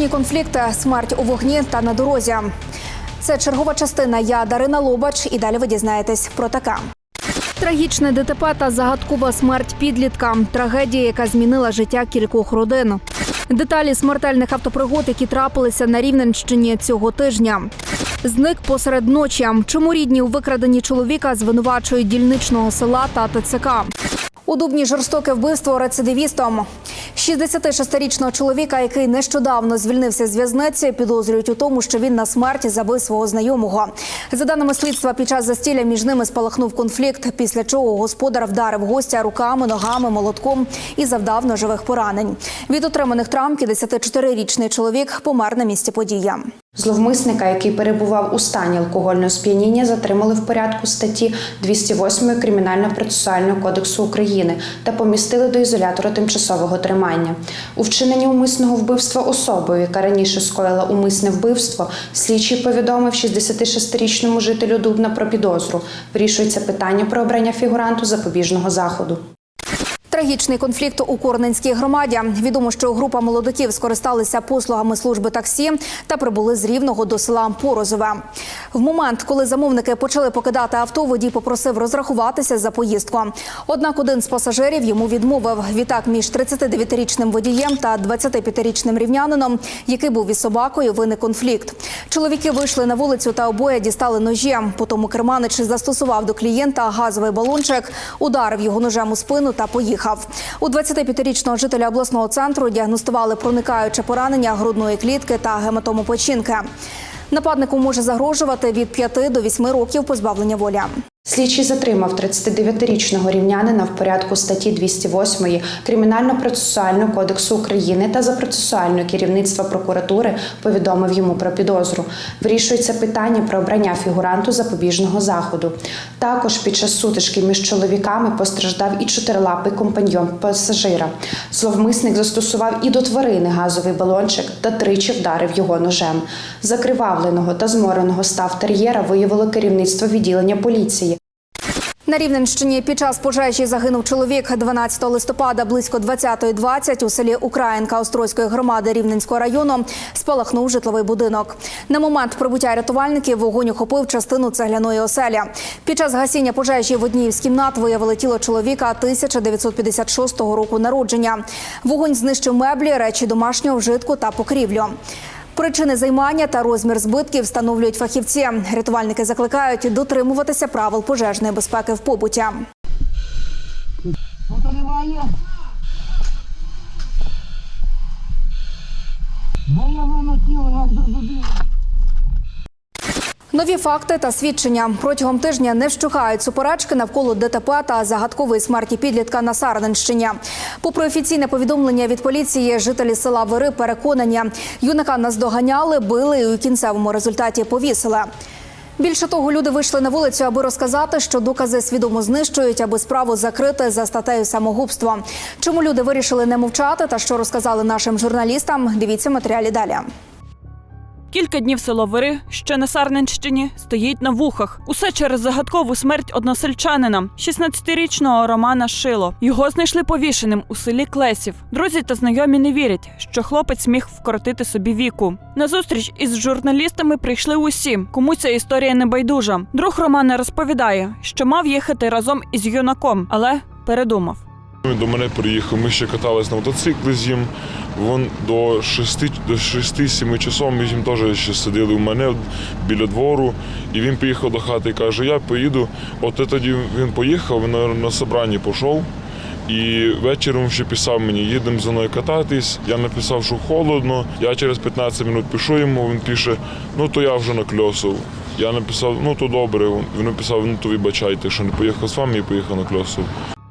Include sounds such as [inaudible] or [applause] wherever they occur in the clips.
Трагічні конфлікти, смерть у вогні та на дорозі. Це чергова частина. Я Дарина Лобач. І далі ви дізнаєтесь про таке. Трагічне ДТП та загадкова смерть підлітка. Трагедія, яка змінила життя кількох родин. Деталі смертельних автопригод, які трапилися на Рівненщині цього тижня. Зник посеред ночі. Чому рідні у викраденні чоловіка звинувачують дільничного села та ТЦК? У Дубні жорстоке вбивство рецидивістом. 66-річного чоловіка, який нещодавно звільнився з в'язниці, підозрюють у тому, що він на смерті забив свого знайомого. За даними слідства, під час застілля між ними спалахнув конфлікт, після чого господар вдарив гостя руками, ногами, молотком і завдав ножових поранень. Від отриманих травм 54-річний чоловік помер на місці події. Зловмисника, який перебував у стані алкогольного сп'яніння, затримали в порядку статті 208 Кримінально-процесуального кодексу України та помістили до ізолятора тимчасового тримання. У вчиненні умисного вбивства особою, яка раніше скоїла умисне вбивство, слідчий повідомив 66-річному жителю Дубна про підозру. Вирішується питання про обрання фігуранту запобіжного заходу. Трагічний конфлікт у Корненській громаді. Відомо, що група молодиків скористалися послугами служби таксі та прибули з рівного до села Порозове. В момент, коли замовники почали покидати авто, водій попросив розрахуватися за поїздку. Однак один з пасажирів йому відмовив. Відтак між 39-річним водієм та 25-річним рівнянином, який був із собакою, виник конфлікт. Чоловіки вийшли на вулицю та обоє дістали ножі. Потім керманич застосував до клієнта газовий балончик, ударив його ножем у спину та поїхав. У 25-річного жителя обласного центру діагностували проникаюче поранення грудної клітки та гематому печінки. Нападнику може загрожувати від 5 до 8 років позбавлення волі. Слідчий затримав 39-річного рівнянина в порядку статті 208 Кримінально-процесуального кодексу України та за процесуального керівництва прокуратури повідомив йому про підозру. Вирішується питання про обрання фігуранту запобіжного заходу. Також під час сутички між чоловіками постраждав і чотирилапий компаньйон пасажира. Зловмисник застосував і до тварини газовий балончик та тричі вдарив його ножем. Закривавленого та змореного став тер'єра виявило керівництво відділення поліції. На Рівненщині під час пожежі загинув чоловік 12 листопада близько 20.20 у селі Українка Острозької громади Рівненського району спалахнув житловий будинок. На момент прибуття рятувальників вогонь охопив частину цегляної оселі. Під час гасіння пожежі в одній з кімнат виявили тіло чоловіка 1956 року народження. Вогонь знищив меблі, речі домашнього вжитку та покрівлю. Причини займання та розмір збитків встановлюють фахівці. Рятувальники закликають дотримуватися правил пожежної безпеки в побуті. Немає. Виявлено тіло, як зрозуміло. Нові факти та свідчення протягом тижня не вщухають суперечки навколо ДТП та загадкової смерті підлітка на Сарненщині. Попри офіційне повідомлення від поліції, жителі села Вири переконані, юнака наздоганяли, били і у кінцевому результаті повісили. Більше того, люди вийшли на вулицю, аби розказати, що докази свідомо знищують, аби справу закрити за статтею самогубство. Чому люди вирішили не мовчати та що розказали нашим журналістам? Дивіться матеріалі далі. Кілька днів село Вири, що на Сарненщині, стоїть на вухах. Усе через загадкову смерть односельчанина, 16-річного Романа Шило. Його знайшли повішеним у селі Клесів. Друзі та знайомі не вірять, що хлопець міг вкоротити собі віку. На зустріч із журналістами прийшли усі, кому ця історія не байдужа. Друг Романа розповідає, що мав їхати разом із юнаком, але передумав. Він до мене приїхав, ми ще катались на мотоциклі з ним. Вон до 6 до 6-7 часов ми з ним теж ще сиділи у мене біля двору. І він поїхав до хати і каже, я поїду. От тоді він поїхав, він на, на собранні пішов. І вечором ще писав мені, їдемо зі мною кататись. Я написав, що холодно. Я через 15 минут пишу йому, він пише, ну то я вже накльосив. Я написав, ну то добре. Він написав, ну то вибачайте, що не поїхав з вами і поїхав на кльосов.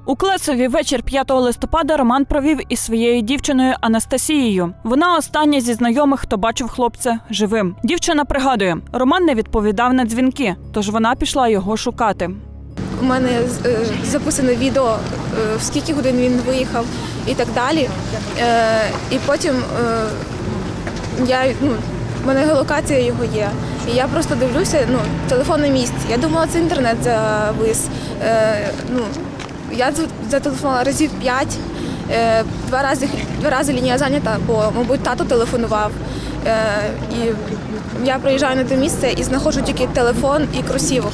У Клесові вечір 5 листопада Роман провів із своєю дівчиною Анастасією. Вона остання зі знайомих, хто бачив хлопця живим. Дівчина пригадує, Роман не відповідав на дзвінки, тож вона пішла його шукати. У мене е, записане відео, е, в скільки годин він виїхав і так далі. Е, І потім е, я, ну, в мене геолокація його є. І я просто дивлюся, ну, телефон на місці. Я думала, це інтернет завис. Е, ну, я зателефонувала разів п'ять. Е, Два рази, два рази лінія зайнята, бо, мабуть, тато телефонував. Е, І я приїжджаю на те місце і знаходжу тільки телефон і кросівок.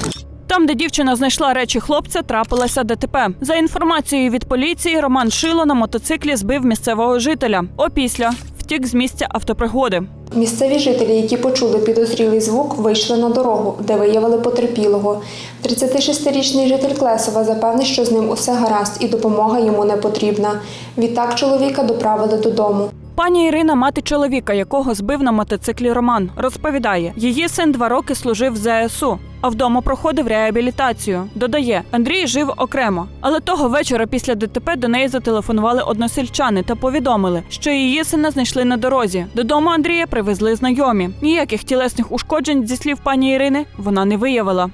Там, де дівчина знайшла речі хлопця, трапилася ДТП. За інформацією від поліції, Роман Шило на мотоциклі збив місцевого жителя. Опісля втік з місця автопригоди. Місцеві жителі, які почули підозрілий звук, вийшли на дорогу, де виявили потерпілого. 36-річний житель Клесова запевнив, що з ним усе гаразд і допомога йому не потрібна. Відтак чоловіка доправили додому. Пані Ірина, мати чоловіка, якого збив на мотоциклі Роман, розповідає, її син два роки служив в ЗСУ, а вдома проходив реабілітацію. Додає, Андрій жив окремо. Але того вечора після ДТП до неї зателефонували односельчани та повідомили, що її сина знайшли на дорозі. Додому Андрія привезли знайомі. Ніяких тілесних ушкоджень, зі слів пані Ірини, вона не виявила.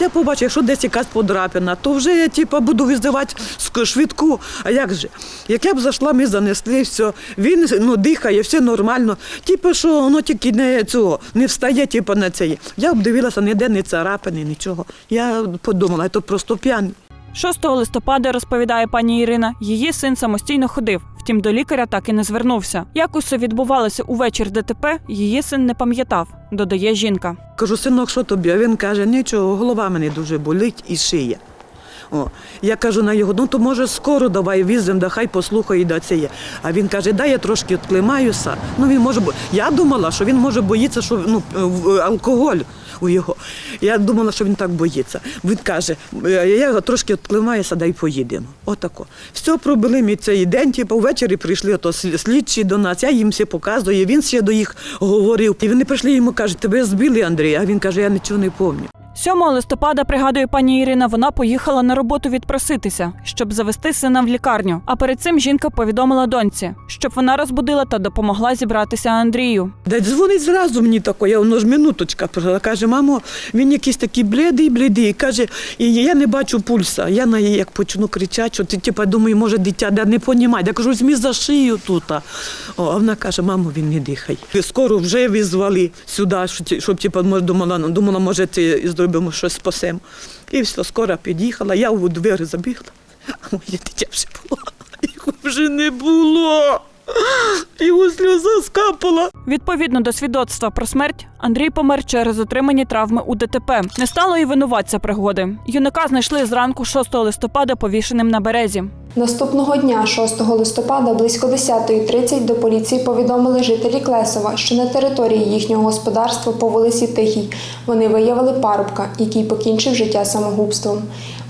Я побачив, якщо десь якась подрапина, то вже я типу, буду визивати швидку. А як же? Як я б зайшла, ми занесли все. Він ну, дихає, все нормально. Типу, що воно тільки не цього, не встає, типу, на це. Я обдивилася, ніде не царапини, нічого. Я подумала, це просто п'яний. 6 листопада, розповідає пані Ірина, її син самостійно ходив. Втім, до лікаря так і не звернувся. Як усе відбувалося увечір ДТП, її син не пам'ятав, додає жінка. Кажу, синок, що тобі? А він каже, нічого, голова мене дуже болить і шия. О, я кажу на його, ну то може скоро давай візьмемо, да хай послухає, да це є. А він каже, дай я трошки відклимаюся. Ну він може Я думала, що він може боїться, що ну, алкоголь у його. Я думала, що він так боїться. Він каже, «Е, я трошки відклимаюся, дай поїдемо. Отако. Все пробили ми цей день, типу, ввечері прийшли ото слідчі до нас, я їм все показую, він ще до їх говорив. І вони прийшли йому кажуть, тебе збили, Андрій, а він каже, я нічого не пам'ятаю. 7 листопада, пригадує пані Ірина, вона поїхала на роботу відпроситися, щоб завести сина в лікарню. А перед цим жінка повідомила доньці, щоб вона розбудила та допомогла зібратися Андрію. Да дзвонить зразу мені тако, я воно ж минуточка прожила. Каже, мамо, він якийсь такий блідий, блідий. Каже, і я не бачу пульса. Я на її як почну кричати, що ти типа думаю, може дитя да, не понімає. Я кажу, візьми за шию тут. А вона каже, мамо, він не дихає. Скоро вже визвали сюди, щоб, типа, думала, ну, думала, може, ти зробимо щось спасемо. І все, скоро під'їхала, я у двері забігла, а моє дитя вже було. [laughs] Його вже не було. Його сльоза скапала. Відповідно до свідоцтва про смерть, Андрій помер через отримані травми у ДТП. Не стало і винуватця пригоди. Юнака знайшли зранку 6 листопада повішеним на березі. Наступного дня, 6 листопада, близько 10.30 до поліції повідомили жителі Клесова, що на території їхнього господарства по вулиці Тихій вони виявили парубка, який покінчив життя самогубством.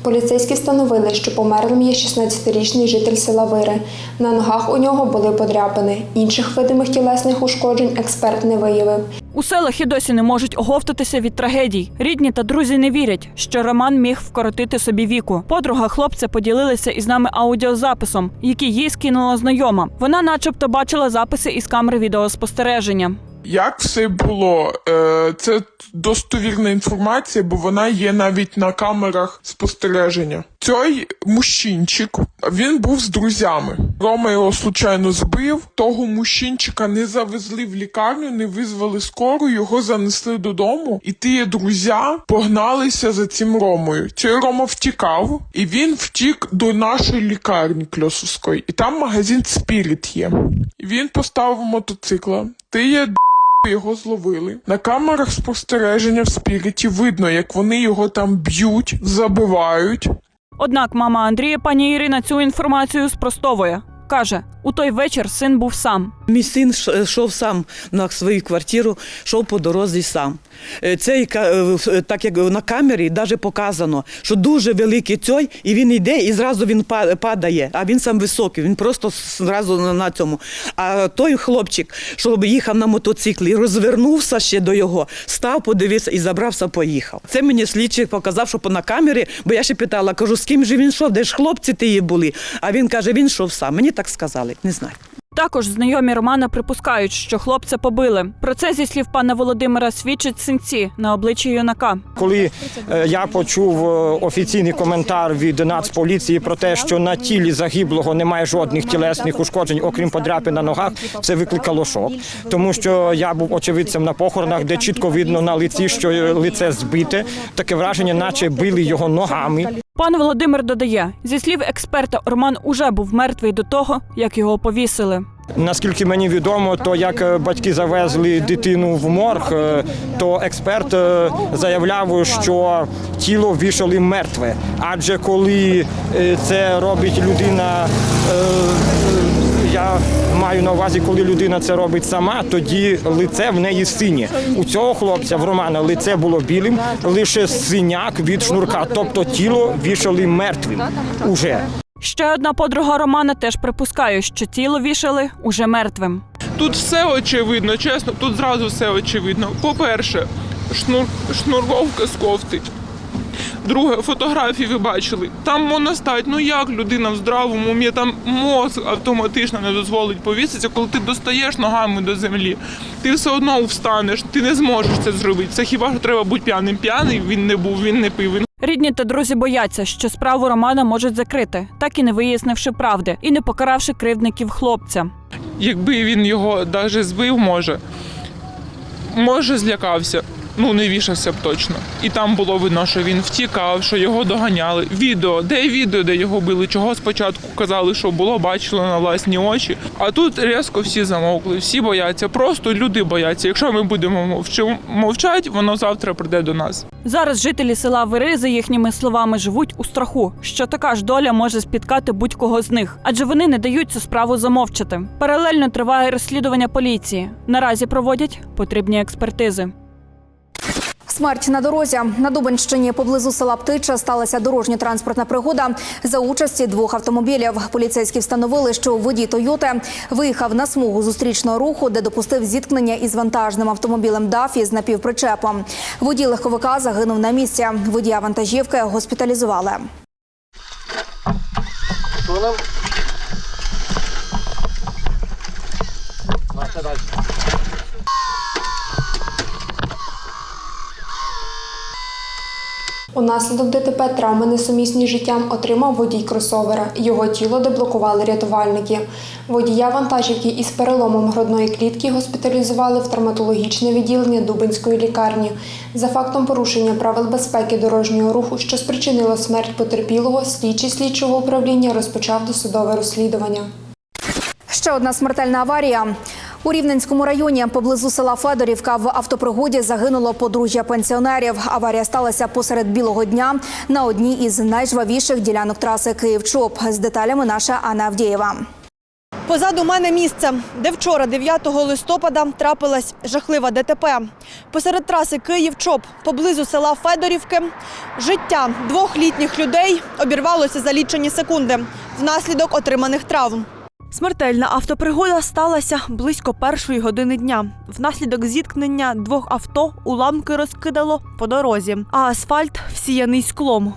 Поліцейські встановили, що померлим є 16-річний житель села Вири. На ногах у нього були подряпини. Інших видимих тілесних ушкоджень експерт не виявив. У селах і досі не можуть оговтатися від трагедій. Рідні та друзі не вірять, що Роман міг вкоротити собі віку. Подруга хлопця поділилася із нами аудіозаписом, який їй скинула знайома. Вона, начебто, бачила записи із камери відеоспостереження. Як все було? Е, Це достовірна інформація, бо вона є навіть на камерах спостереження. Цей мужчинчик він був з друзями. Рома його случайно збив. Того мужчинчика не завезли в лікарню, не визвали скору, його занесли додому. І ті друзі погналися за цим Ромою. Цей Рома втікав, і він втік до нашої лікарні Кльосовської. І там магазин Спіріт є. Він поставив мотоцикла. Ти є його зловили. На камерах спостереження в спіріті видно, як вони його там б'ють, забивають. Однак мама Андрія, пані Ірина, цю інформацію спростовує. Каже, у той вечір син був сам. Мій син йшов сам на свою квартиру, йшов по дорозі сам. Е, ка- е, е, так як на камері навіть показано, що дуже великий цей, і він йде, і зразу він падає, а він сам високий, він просто зразу на- цьому. А той хлопчик, що їхав на мотоциклі, розвернувся ще до його, став, подивився і забрався, поїхав. Це мені слідчий показав, що на камері, бо я ще питала, кажу, з ким же він йшов, де ж хлопці тії були? А він каже, він йшов сам. Мені так сказали, не знаю. Також знайомі Романа припускають, що хлопця побили. Про це зі слів пана Володимира свідчать синці на обличчі юнака. Коли е, я почув е, офіційний коментар від Нацполіції про те, що на тілі загиблого немає жодних тілесних ушкоджень, окрім подряпин на ногах, це викликало шок. Тому що я був очевидцем на похоронах, де чітко видно на лиці, що е, лице збите. Таке враження, наче били його ногами. Пан Володимир додає, зі слів експерта, Роман уже був мертвий до того, як його повісили. Наскільки мені відомо, то як е, батьки завезли дитину в морг, е, то експерт е, заявляв, що тіло вішали мертве. Адже коли це робить людина, я маю на увазі, коли людина це робить сама, тоді лице в неї синє. У цього хлопця в Романа лице було білим, лише синяк від шнурка, тобто тіло вішали мертвим уже. Ще одна подруга Романа теж припускає, що тіло вішали уже мертвим. Тут все очевидно, чесно, тут зразу все очевидно. По-перше, шнур, шнуровка з кофти. Друге, фотографії ви бачили. Там моностать, ну як людина в здравому умі, там мозк автоматично не дозволить повіситися, коли ти достаєш ногами до землі. Ти все одно встанеш, ти не зможеш це зробити. Це хіба що треба бути п'яним? П'яний він не був, він не пив. Рідні та друзі бояться, що справу Романа можуть закрити, так і не вияснивши правди і не покаравши кривдників хлопця. якби він його навіть збив, може, може злякався. Ну, не вішався б точно. І там було видно, що він втікав, що його доганяли. Відео, де відео, де його били? Чого спочатку казали, що було, бачили на власні очі. А тут різко всі замовкли, всі бояться. Просто люди бояться. Якщо ми будемо мовчати, воно завтра прийде до нас. Зараз жителі села Вири, за їхніми словами, живуть у страху, що така ж доля може спіткати будь-кого з них, адже вони не дають цю справу замовчати. Паралельно триває розслідування поліції. Наразі проводять потрібні експертизи. Смерть на дорозі на Дубенщині поблизу села Птича сталася дорожньо-транспортна пригода за участі двох автомобілів. Поліцейські встановили, що водій Тойоти виїхав на смугу зустрічного руху, де допустив зіткнення із вантажним автомобілем Дафі з напівпричепом. Водій легковика загинув на місці. Водія вантажівки госпіталізували. Унаслідок ДТП травми несумісні життям отримав водій кросовера. Його тіло деблокували рятувальники. Водія вантажівки із переломом грудної клітки госпіталізували в травматологічне відділення Дубинської лікарні. За фактом порушення правил безпеки дорожнього руху, що спричинило смерть потерпілого, слідчий слідчого управління розпочав досудове розслідування. Ще одна смертельна аварія. У Рівненському районі поблизу села Федорівка в автопригоді загинуло подружжя пенсіонерів. Аварія сталася посеред білого дня на одній із найжвавіших ділянок траси Київ-Чоп. З деталями наша Анна Авдієва. Позаду мене місце, де вчора, 9 листопада, трапилась жахлива ДТП. Посеред траси Київ-Чоп, поблизу села Федорівки, життя двох літніх людей обірвалося за лічені секунди внаслідок отриманих травм. Смертельна автопригода сталася близько першої години дня. Внаслідок зіткнення двох авто уламки розкидало по дорозі, а асфальт всіяний склом.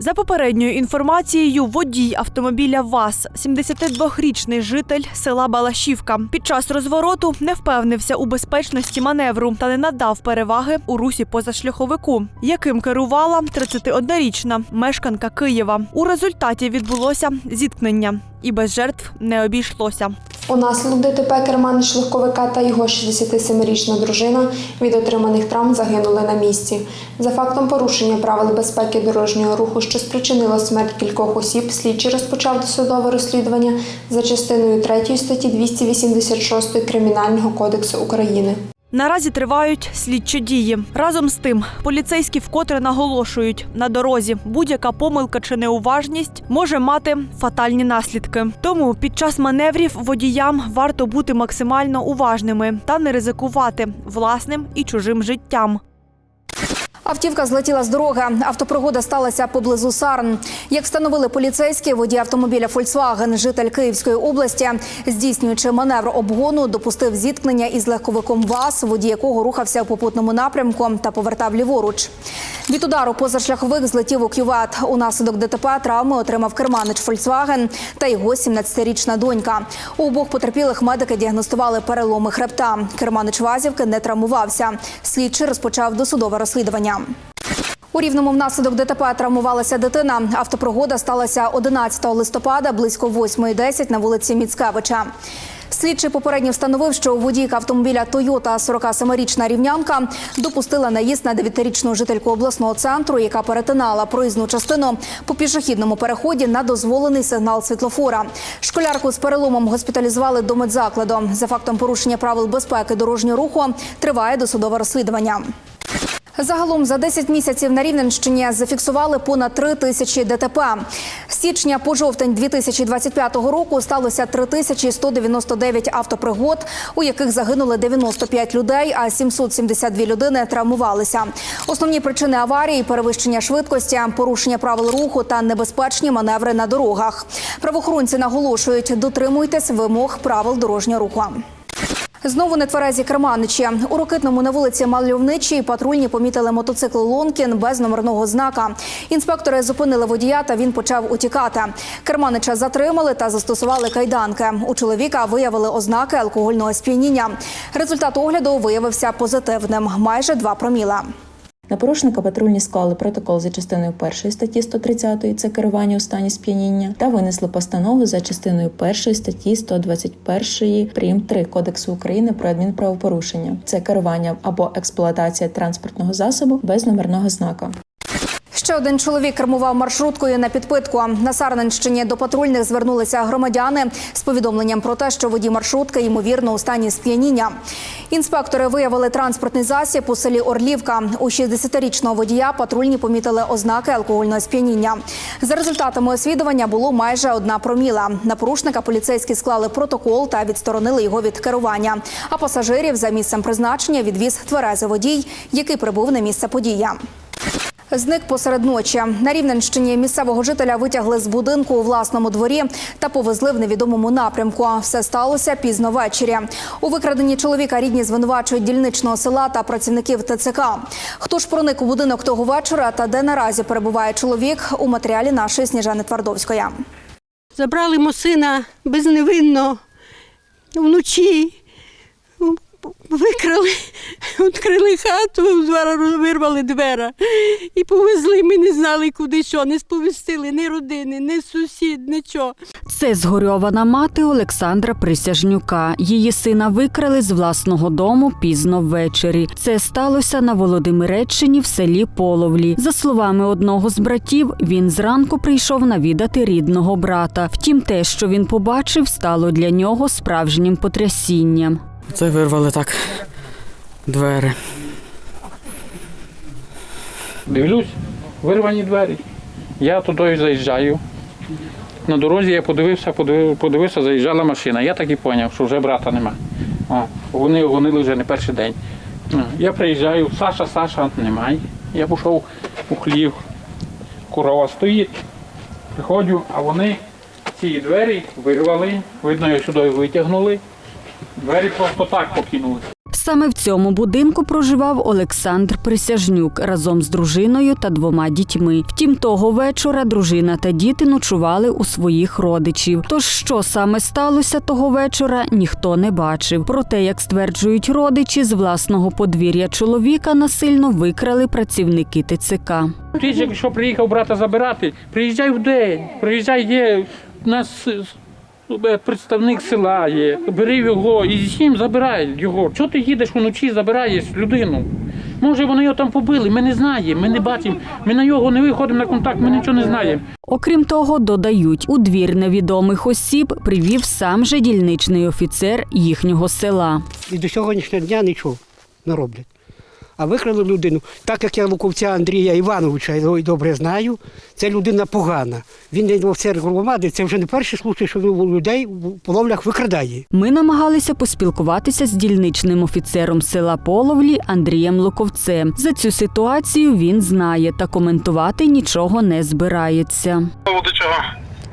За попередньою інформацією, водій автомобіля ВАЗ, 72-річний житель села Балашівка, під час розвороту не впевнився у безпечності маневру та не надав переваги у русі позашляховику, яким керувала 31-річна мешканка Києва. У результаті відбулося зіткнення, і без жертв не обійшлося. Унаслідок ДТП керман легковика та його 67-річна дружина від отриманих травм загинули на місці. За фактом порушення правил безпеки дорожнього руху, що спричинило смерть кількох осіб, слідчий розпочав досудове розслідування за частиною 3 статті 286 Кримінального кодексу України. Наразі тривають слідчі дії. Разом з тим, поліцейські вкотре наголошують на дорозі будь-яка помилка чи неуважність може мати фатальні наслідки. Тому під час маневрів водіям варто бути максимально уважними та не ризикувати власним і чужим життям. Автівка злетіла з дороги. Автопригода сталася поблизу Сарн. Як встановили поліцейські, водій автомобіля Volkswagen, житель Київської області, здійснюючи маневр обгону, допустив зіткнення із легковиком ВАЗ, водій якого рухався у попутному напрямку та повертав ліворуч. Від удару позашляховик злетів у кювет. Унаслідок ДТП травми отримав керманич Volkswagen та його 17-річна донька. У обох потерпілих медики діагностували переломи хребта. Керманич Вазівки не травмувався. Слідчий розпочав досудове розслідування. У рівному внаслідок ДТП травмувалася дитина. Автопригода сталася 11 листопада близько 8.10 на вулиці Міцкевича. Слідчий попередньо встановив, що водійка автомобіля Toyota 47-річна рівнянка допустила наїзд на 9-річну жительку обласного центру, яка перетинала проїзну частину по пішохідному переході на дозволений сигнал світлофора. Школярку з переломом госпіталізували до медзакладу. За фактом порушення правил безпеки дорожнього руху триває досудове розслідування. Загалом за 10 місяців на Рівненщині зафіксували понад 3 тисячі ДТП. З січня по жовтень 2025 року сталося 3199 автопригод, у яких загинули 95 людей, а 772 людини травмувалися. Основні причини аварії перевищення швидкості, порушення правил руху та небезпечні маневри на дорогах. Правоохоронці наголошують, дотримуйтесь вимог правил дорожнього руху. Знову нетверезі керманичі. У Рокитному на вулиці Мальовничій патрульні помітили мотоцикл Лонкін без номерного знака. Інспектори зупинили водія, та він почав утікати. Керманича затримали та застосували кайданки. У чоловіка виявили ознаки алкогольного сп'яніння. Результат огляду виявився позитивним – майже 2 проміла. На порушника патрульні склали протокол за частиною першої статті 130 це керування у стані сп'яніння, та винесли постанову за частиною першої статті 121 прим. 3 Кодексу України про адмінправопорушення. Це керування або експлуатація транспортного засобу без номерного знака. Ще один чоловік кермував маршруткою на підпитку. На Сарненщині до патрульних звернулися громадяни з повідомленням про те, що водій маршрутки ймовірно у стані сп'яніння. Інспектори виявили транспортний засіб у селі Орлівка. У 60-річного водія патрульні помітили ознаки алкогольного сп'яніння. За результатами освідування було майже одна проміла. На порушника поліцейські склали протокол та відсторонили його від керування. А пасажирів за місцем призначення відвіз тверезий водій, який прибув на місце події. Зник посеред ночі. На Рівненщині місцевого жителя витягли з будинку у власному дворі та повезли в невідомому напрямку. Все сталося пізно ввечері. У викраденні чоловіка рідні звинувачують дільничного села та працівників ТЦК. Хто ж проник у будинок того вечора та де наразі перебуває чоловік у матеріалі нашої Сніжани Твардовської. Забрали мого сина безневинно вночі. Викрали, відкрили хату, вирвали двера і повезли. Ми не знали, куди що, не сповістили ні родини, ні сусід, нічого. Це згорьована мати Олександра Присяжнюка. Її сина викрали з власного дому пізно ввечері. Це сталося на Володимиреччині в селі Половлі. За словами одного з братів, він зранку прийшов навідати рідного брата. Втім, те, що він побачив, стало для нього справжнім потрясінням. Це вирвали так двері. Дивлюсь, вирвані двері. Я туди заїжджаю. На дорозі я подивився, подивився, заїжджала машина. Я так і зрозумів, що вже брата нема. О, вони гонили вже не перший день. Я приїжджаю, Саша, Саша немає. Я пішов у хлів, корова стоїть. Приходжу, а вони ці двері вирвали, видно, їх сюди витягнули. Двері просто так покинули. Саме в цьому будинку проживав Олександр Присяжнюк разом з дружиною та двома дітьми. Втім, того вечора дружина та діти ночували у своїх родичів. Тож, що саме сталося того вечора, ніхто не бачив. Проте, як стверджують родичі, з власного подвір'я чоловіка насильно викрали працівники ТЦК. Ти ж, якщо приїхав брата забирати, приїжджай в день, приїжджай, є нас представник села є, бери його і з ним забирай його. Чого ти їдеш вночі, забираєш людину? Може, вони його там побили, ми не знаємо, ми не бачимо, ми на його не виходимо на контакт, ми нічого не знаємо. Окрім того, додають, у двір невідомих осіб привів сам же дільничний офіцер їхнього села. І до сьогоднішнього дня нічого не роблять. А викрали людину. Так як я Луковця Андрія Івановича його добре знаю, це людина погана. Він не офіцер громади, це вже не перший случай, що він у людей в половлях викрадає. Ми намагалися поспілкуватися з дільничним офіцером села Половлі Андрієм Луковцем. За цю ситуацію він знає та коментувати нічого не збирається.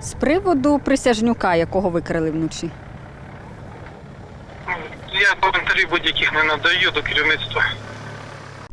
З приводу присяжнюка, якого викрили вночі. Я коментарів будь-яких не надаю до керівництва.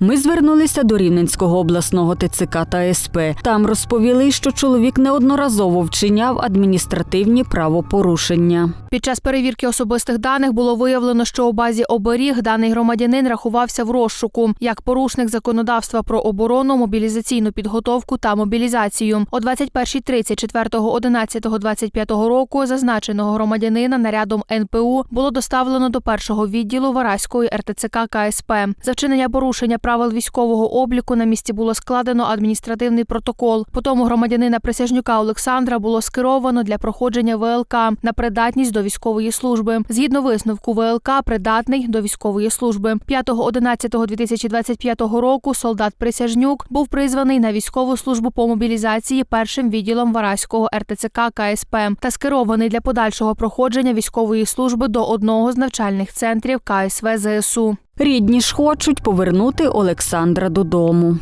Ми звернулися до Рівненського обласного ТЦК та СП. Там розповіли, що чоловік неодноразово вчиняв адміністративні правопорушення. Під час перевірки особистих даних було виявлено, що у базі оберіг даний громадянин рахувався в розшуку як порушник законодавства про оборону, мобілізаційну підготовку та мобілізацію. О 21.30 4.11.25 року зазначеного громадянина нарядом НПУ було доставлено до першого відділу Вараської РТЦК КСП. За вчинення порушення правил військового обліку на місці було складено адміністративний протокол. Потім громадянина присяжнюка Олександра було скеровано для проходження ВЛК на придатність до військової служби. Згідно висновку ВЛК, придатний до військової служби. 5.11.2025 року солдат Присяжнюк був призваний на військову службу по мобілізації першим відділом Вараського РТЦК КСП та скерований для подальшого проходження військової служби до одного з навчальних центрів КСВ ЗСУ. Рідні ж хочуть повернути Олександра додому.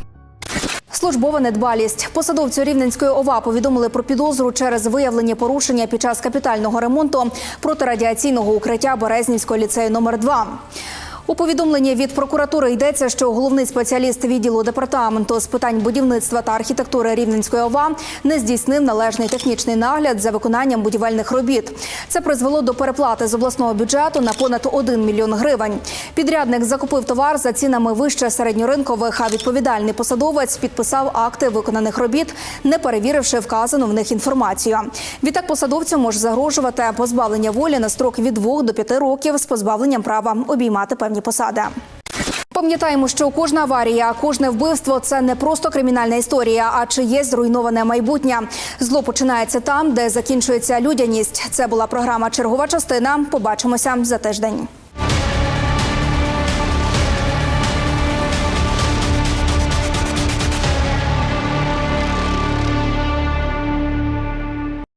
Службова недбалість. Посадовцю Рівненської ОВА повідомили про підозру через виявлені порушення під час капітального ремонту протирадіаційного укриття Березнівського ліцею номер 2 у повідомленні від прокуратури йдеться, що головний спеціаліст відділу департаменту з питань будівництва та архітектури Рівненської ОВА не здійснив належний технічний нагляд за виконанням будівельних робіт. Це призвело до переплати з обласного бюджету на понад 1 мільйон гривень. Підрядник закупив товар за цінами вище середньоринкових, а відповідальний посадовець підписав акти виконаних робіт, не перевіривши вказану в них інформацію. Відтак посадовцю може загрожувати позбавлення волі на строк від 2 до 5 років з позбавленням права обіймати певні посади. Пам'ятаємо, що кожна аварія, кожне вбивство це не просто кримінальна історія, а чиєсь зруйноване майбутнє. Зло починається там, де закінчується людяність. Це була програма Чергова частина. Побачимося за тиждень.